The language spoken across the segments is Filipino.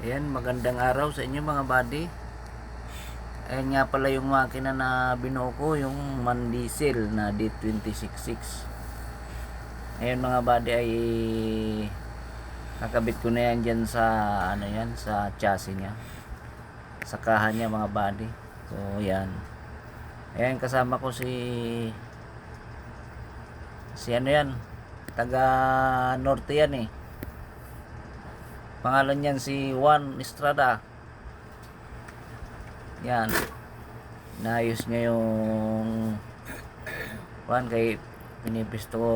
Ayan, magandang araw sa inyo mga buddy. Ayan nga pala yung makina na binuo ko, yung Man Diesel na D266. Ayan mga buddy ay nakabit ko na yan dyan sa ano yan, sa chassis niya. Sa kahan niya mga buddy. So, ayan. Ayan, kasama ko si si ano yan, taga Norte yan eh. Pangalan niyan si Juan Estrada. Yan. Naayos niya yung Juan kay pinipisto ko,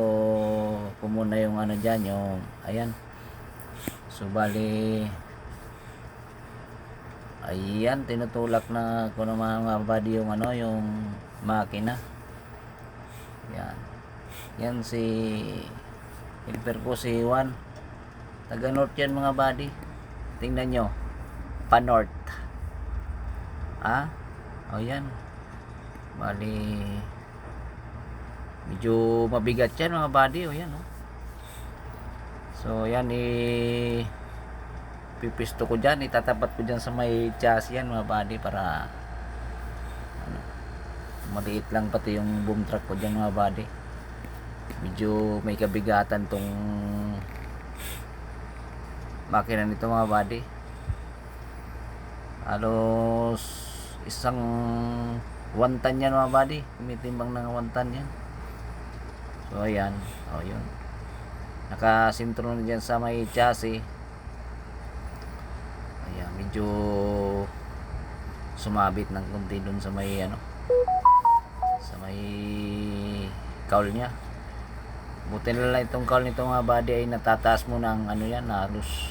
ko muna yung ano dyan, yung ayan. So bali ayan, tinutulak na ko ng mga body yung ano, yung makina. Yan. Yan si helper ko si Juan. Taga north yan mga buddy. Tingnan nyo. Pa north. Ah? O yan. Bali. Medyo mabigat yan mga buddy. O yan o. So yan i pipisto ko dyan. Itatapat ko dyan sa may chassis yan mga buddy para ano, maliit lang pati yung boom truck ko dyan mga buddy. Medyo may kabigatan tong makina nito mga buddy. Halos isang wantan yan mga buddy. Kumitimbang ng wantan yan. So ayan. O yun. Nakasintro na dyan sa may chassis. Ayan medyo sumabit ng konti dun sa may ano sa may kaul niya buti na lang itong kaul nito mga buddy ay natataas mo ng ano yan halos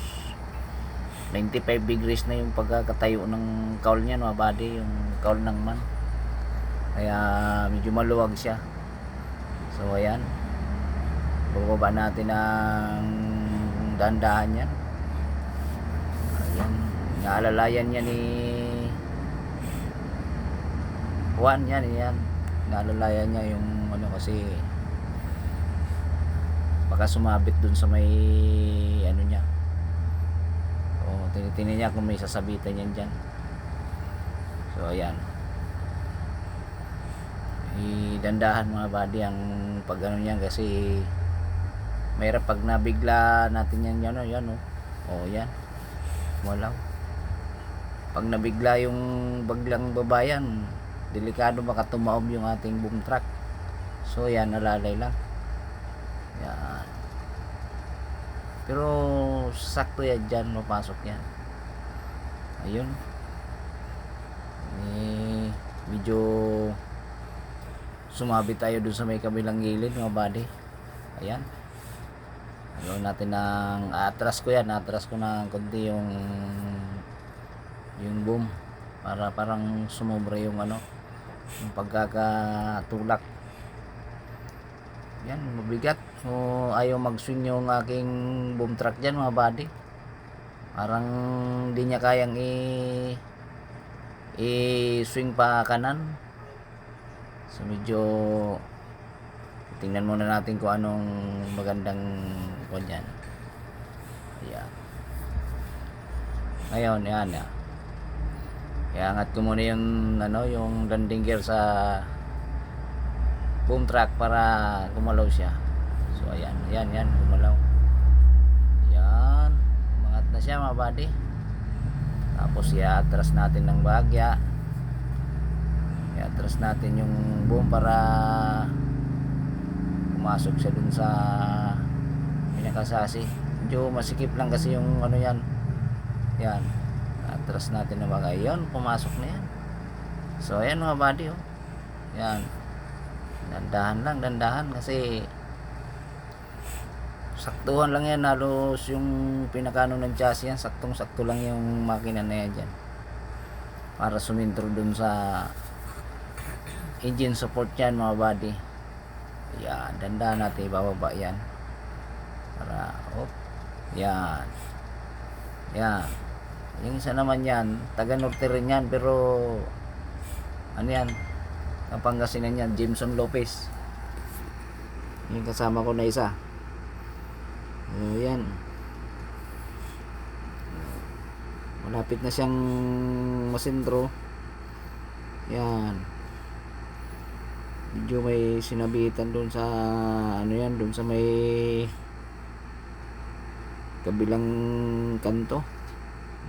95 degrees na yung pagkakatayo ng kaul niya mga buddy yung kaul ng man. Kaya medyo maluwag siya. So ayan. Bubaba natin ang dandahan yan ayan. Naalalayan niya ni Juan yan yan. Naalalayan niya yung ano kasi baka sumabit dun sa may ano niya. O tinitingnan niya kung may sasabitan yan dyan. So ayan. Idandahan mga buddy ang pag ano niyan kasi mayroon pag nabigla natin yan yan o yan o o yan. Wala pag nabigla yung baglang babayan delikado baka tumaob yung ating boom truck. So yan nalalay lang yan. Pero sakto yan. Dyan mapasok yan. Ayun. Eh, medyo sumabit tayo dun sa may kabilang gilid mga buddy. Ayan. Ano natin ng atras ko yan. Atras ko ng konti yung yung boom. Para parang sumobra yung ano yung pagkakatulak. Yan mabigat so ayaw mag swing yung aking boom truck dyan mga buddy. Parang di niya kayang i i swing pa kanan. So medyo tingnan muna natin kung anong magandang kung yan yeah. ngayon yan yan kaya angat ko muna yung ano yung landing gear sa boom truck para gumalaw siya so ayan ayan yan gumalaw. Yan umangat na siya mga buddy. Tapos i-atras natin ng bagya i-atras natin yung boom para pumasok siya dun sa pinakasasi. Medyo masikip lang kasi yung ano yan. Yan atras natin ng bagay yun pumasok na yan. So ayan mga buddy oh. Yan dandahan lang dandahan kasi saktuhan lang yan halos yung pinakano ng chassis yan saktong sakto lang yung makina na yan dyan. Para sumintro dun sa engine support yan mga buddy. Yan dandahan natin ibababa yan. Para op yan. Yan. Yung isa naman yan taga norte rin yan pero ano yan Kapangasinan yan Jameson Lopez. Yung kasama ko na isa so yan malapit na siyang masentro yan medyo may sinabitan doon sa ano yan doon sa may kabilang kanto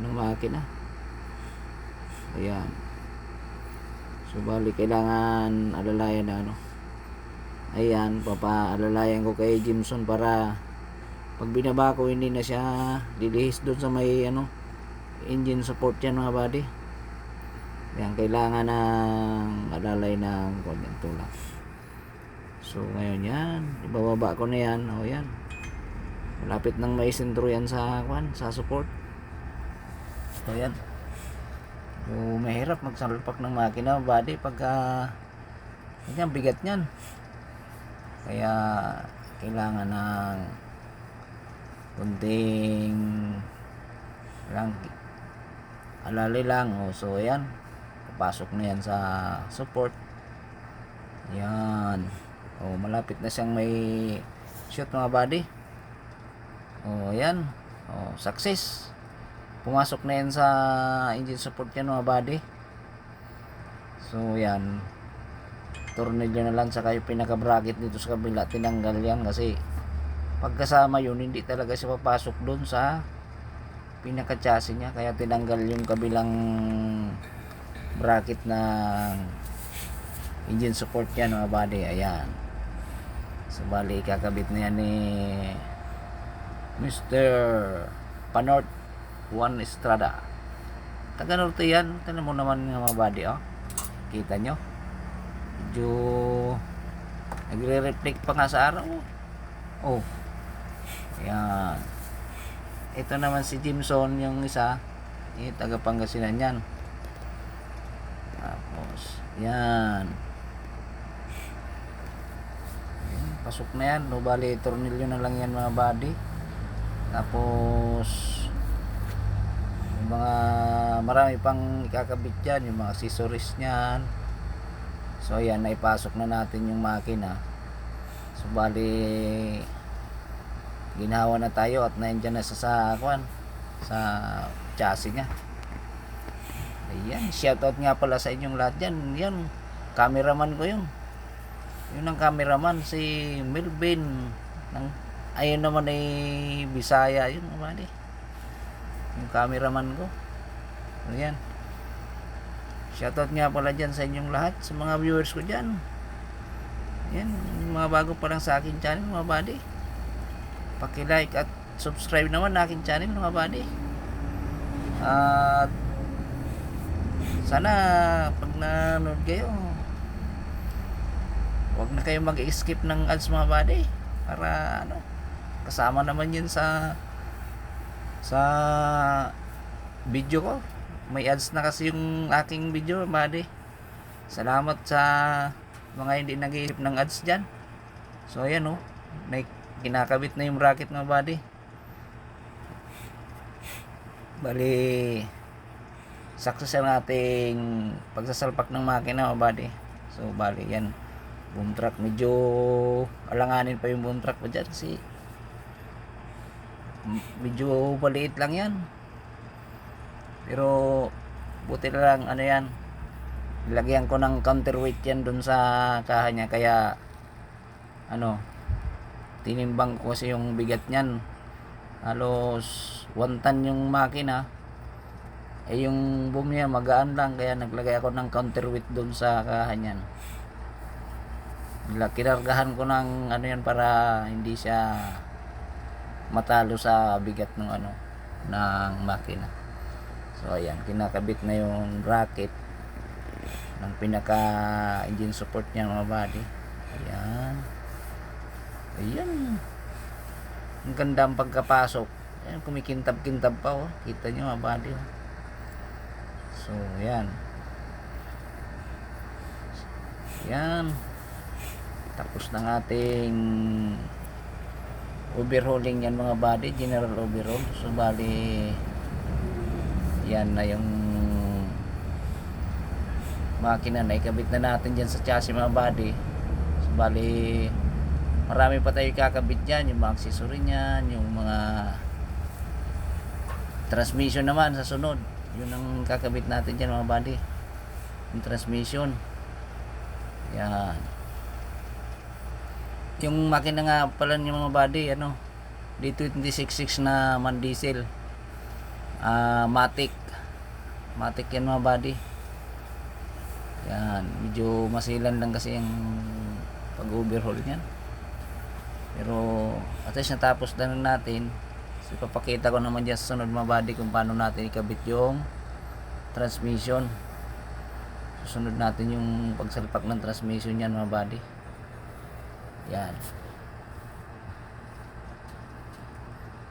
ng makina. Ayan. So bali kailangan alalayan na ano. Ayan papaalalayan ko kay Jimson para pag binaba ko hindi na siya lilihis doon sa may ano engine support yan mga buddy. Yan kailangan ng alalay ng kanyang tulak. So ngayon yan ibababa ko na yan. O yan. Malapit nang may sentro yan sa kwan sa support. So yan. So mahirap magsalpak ng makina body pagka yan bigat niyan. Kaya kailangan ng kunting lang alalay lang o so ayan. Papasok na yan sa support. Yan o malapit na siyang may shoot mga body o ayan. O success. Pumasok na yan sa engine support yan mga body so yan tornilyo na lang saka yung pinaka bracket dito sa kabila. Tinanggal yan kasi pagkasama yun hindi talaga siya papasok doon sa pinaka niya. Kaya tinanggal yung kabilang bracket ng engine support yan mga body ayan. So bali kakabit na yan ni Mr. Panort Juan Estrada. Taga norte yan. Tinan mo naman mga body oh. Kita nyo. Medyo nagre-reflect pa nga sa araw. Oh yan ito naman si Jimson yung isa. Eh, taga Pangasinan yan. Tapos yan. Yan, pasok na yan. No bali tornilyo na lang yan mga body tapos yung mga marami pang ikakabit yan yung mga accessories niyan. So yan naipasok na natin yung makina. So bali ginawa na tayo at nandiyan na sa sa kwan sa chassis niya. Ayan shoutout nga pala sa inyong lahat dyan. Yan cameraman ko yun. Yun ang cameraman si Melvin ng ayun naman ay Bisaya yun naman eh yung cameraman ko. Ayan. Shoutout nga pala dyan sa inyong lahat sa mga viewers ko dyan. Yan mga bago pa lang sa akin channel mga buddy paki-like at subscribe naman na aking channel mga buddy. At sana pag nanood kayo wag na kayo mag-skip ng ads mga buddy para ano kasama naman yun sa sa video ko. May ads na kasi yung aking video mga buddy. Salamat sa mga hindi nag-iisip ng ads dyan. So ayan oh. May kinakabit na yung bracket ng body bali success ang ating pagsasalpak ng makina mga body so bali yan. Boom truck. Medyo alanganin pa yung boom truck pa dyan kasi medyo maliit lang yan. Pero buti lang ano yan ilagyan ko ng counterweight yan dun sa kaha niya. Kaya ano tinimbang ko kasi yung bigat niyan. Halos 1 ton yung makina. Eh yung boom niya magaan lang kaya naglagay ako ng counterweight doon sa kaha niyan. Nila- kinargahan ko ng ano yan para hindi siya matalo sa bigat ng ano ng makina. So ayan kinakabit na yung bracket ng pinaka engine support niya mga body ayan Ayan. Ang ganda ang pagkapasok. Ayan, kumikintab-kintab pa oh. Kita nyo mga oh. So, ayan. Ayan. Tapos ng ating overhauling yan mga body. General overhaul. So, bali yan na yung makina na ikabit na natin dyan sa chassis mga body. So, bali marami pa tayo kakabit dyan yung mga accessory niyan yung mga transmission naman sa sunod. Yun ang kakabit natin dyan mga buddy. Yung transmission. Yan. Yung makina nga pala yung mga buddy, ano, D266 na man diesel. Ah, Matic. Matic yan mga buddy. Yan, medyo masilan lang kasi yung pag-overhaul niyan. Pero at least natapos na natin. So ipapakita ko naman dyan sa sunod mga buddy kung paano natin ikabit yung transmission. Susunod natin yung pagsalpak ng transmission yan mga buddy. Yan.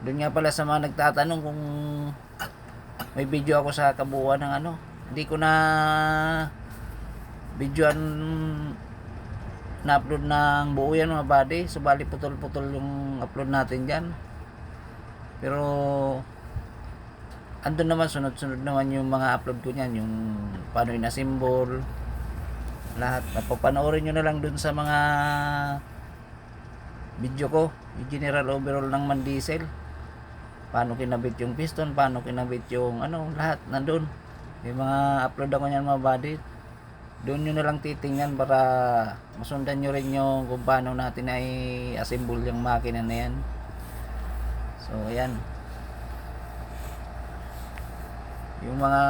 Doon nga pala sa mga nagtatanong kung may video ako sa kabuuan ng ano. Hindi ko na videoan na-upload ng buo yan mga buddy. Subali putol-putol yung upload natin dyan. Pero andun naman sunod-sunod naman yung mga upload ko niyan, yung paano inassemble lahat. Napapanoorin nyo na lang dun sa mga video ko, yung general overall ng man diesel. Paano kinabit yung piston, paano kinabit yung ano, lahat nandun. Yung mga upload ako niyan mga buddy. Doon nyo na lang titingnan para masundan nyo rin yung kung paano natin ay assemble yung makina na yan. So, ayan. Yung mga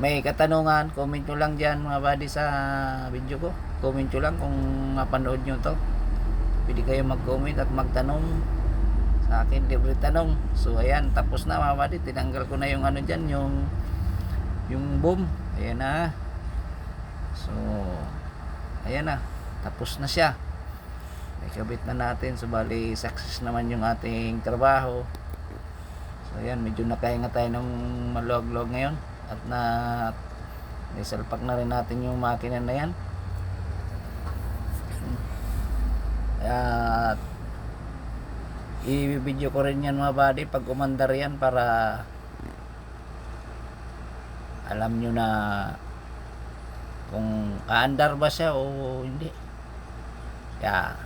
may katanungan, comment nyo lang dyan mga buddy sa video ko. Comment nyo lang kung mapanood nyo to. Pwede kayo mag-comment at magtanong sa akin, libre tanong. So, ayan, tapos na mga buddy. Tinanggal ko na yung ano dyan, yung yung boom. Ayan na. So, ayan na. Tapos na siya. Ikabit na natin. So, bali, success naman yung ating trabaho. So, ayan, medyo nakahinga tayo ng maluwag-luwag ngayon. At na, isalpak na rin natin yung makina na yan. At, i-video ko rin yan mga buddy pag umandar yan para alam nyo na kung aandar ba siya o hindi. Yeah.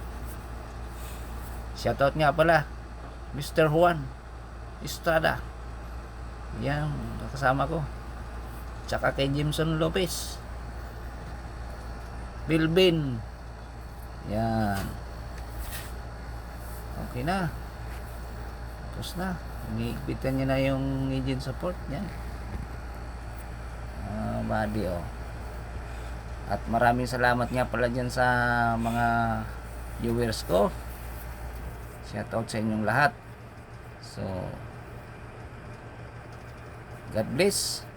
Shoutout nga pala, Mr. Juan Estrada. Yan, kasama ko. Tsaka kay Jimson Lopez. Bilbin. Yan. Okay na. Tapos na. Iniigpitan niya na yung engine support. Yan. Ah, body oh. At maraming salamat nga pala dyan sa mga viewers ko. Shoutout sa inyong lahat. So, God bless.